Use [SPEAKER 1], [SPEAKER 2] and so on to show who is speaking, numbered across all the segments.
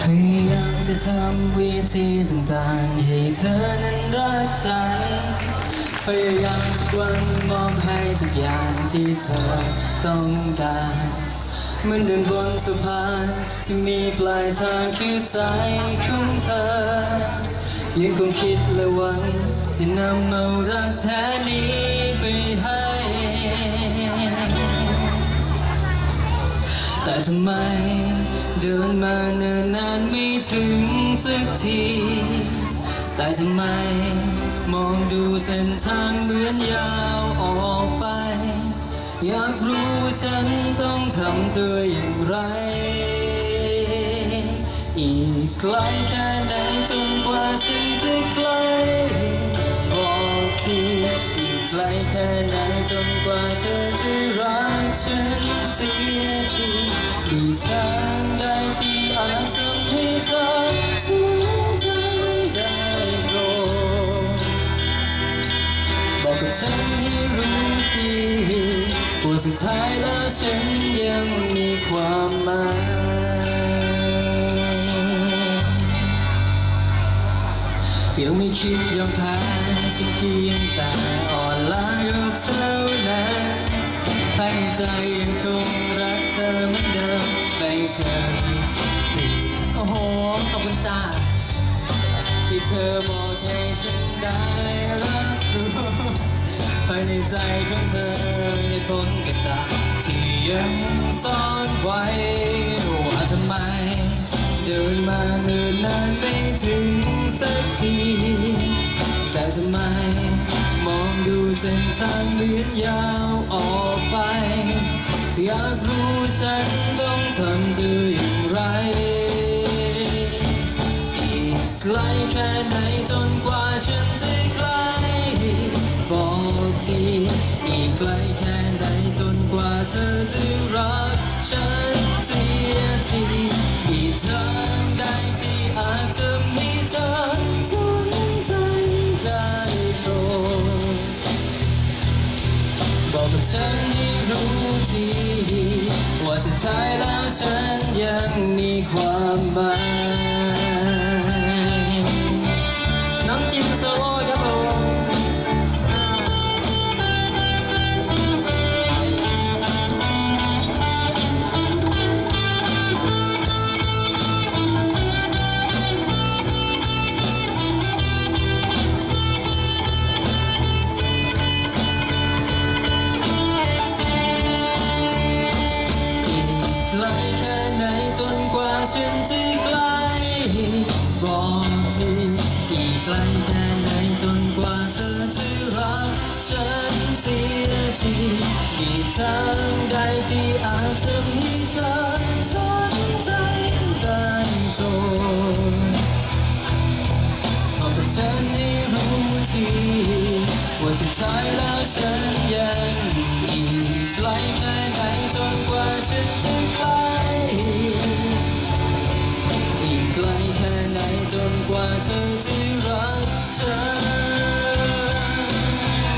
[SPEAKER 1] พยายามจะทำวิธีต่างๆ ให้เธอนั้นรักฉัน พยายามทุกวันมอบให้ทุกอย่างที่เธอต้องการเหมือนเดินบนสะพานที่มีปลายทางคือใจของเธอ ยังคงคิดและหวังจะนำเอารักแท้นี้ไปให้ แต่ทำไมเดินมาเนิ่นนานไม่ถึงสักที แต่ทำไมมองดูเส้นทางเหมือนยาวออกไป อยากรู้ว่าฉันต้องทำตัวอย่างไร อีกไกลแค่ไหนจนกว่าฉันจะใกล้บอกทีอีกไกลแค่ไหนจนกว่าเธอ ฉันเสียทีมีทางใดที่อาจทำให้เธอสนใจได้โปรดบอกกับฉันให้รู้ทีว่าสุดท้ายแล้วฉันยังมีความหมายยังไม่คิดยอมแพ้ฉันเพียงแต่อ่อนล้าก็เท่านั้น ภายในใจยังคงรักเธอเหมือนเดิมไม่เคยเปลี่ยนโอ้โห ขอบคุณจ้า ที่เธอบอกให้ฉันได้รับรู้ภายในใจของเธอในพ้นกับตาที่ยังซ่อนไว้ว่าทำไม เดินมาเนิ่นนานไม่ถึงสักที แต่ทำไม มองดูเส้นทางเลือนยาวออก ไป อยากรู้ฉันต้องทำตัวอย่างไร อีกไกลแค่ไหนจนกว่าฉันจะใกล้บอกทีอีกไกลแค่ไหนจนกว่าเธอจะรัก ฉันเสียทีมีทางใดที่อาจจะ ท้ายแล้วฉันยังมีความหมาย ฉันจะใกลบอกทีอีกไกลแค่ไหนจนกว่าเธอจะรักฉันเสียทีมีทางใดที่อาจทำให้เธอสนใจได้โปรดบอกกับฉันให้รู้ทีว่าสุดท้ายแล้วฉันยังอีกไกลแค่ไหนจนกว่าฉันจะใกล เธอจะรักฉัน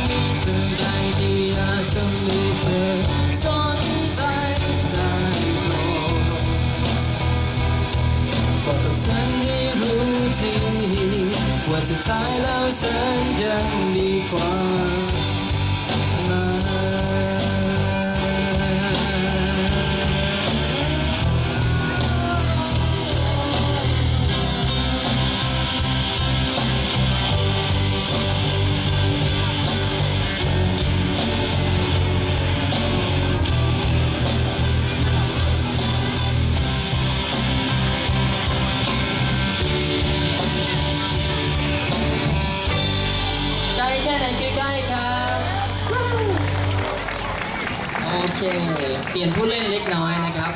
[SPEAKER 1] มีเธอใดที่อยากทำให้เธอสนใจได้โปรดบอกกับฉันให้รู้ทีว่าสุดท้ายแล้วฉันยังดีกว่า ไหนคือใกล้ครับโอเค เปลี่ยนผู้เล่นเล็กน้อยนะครับ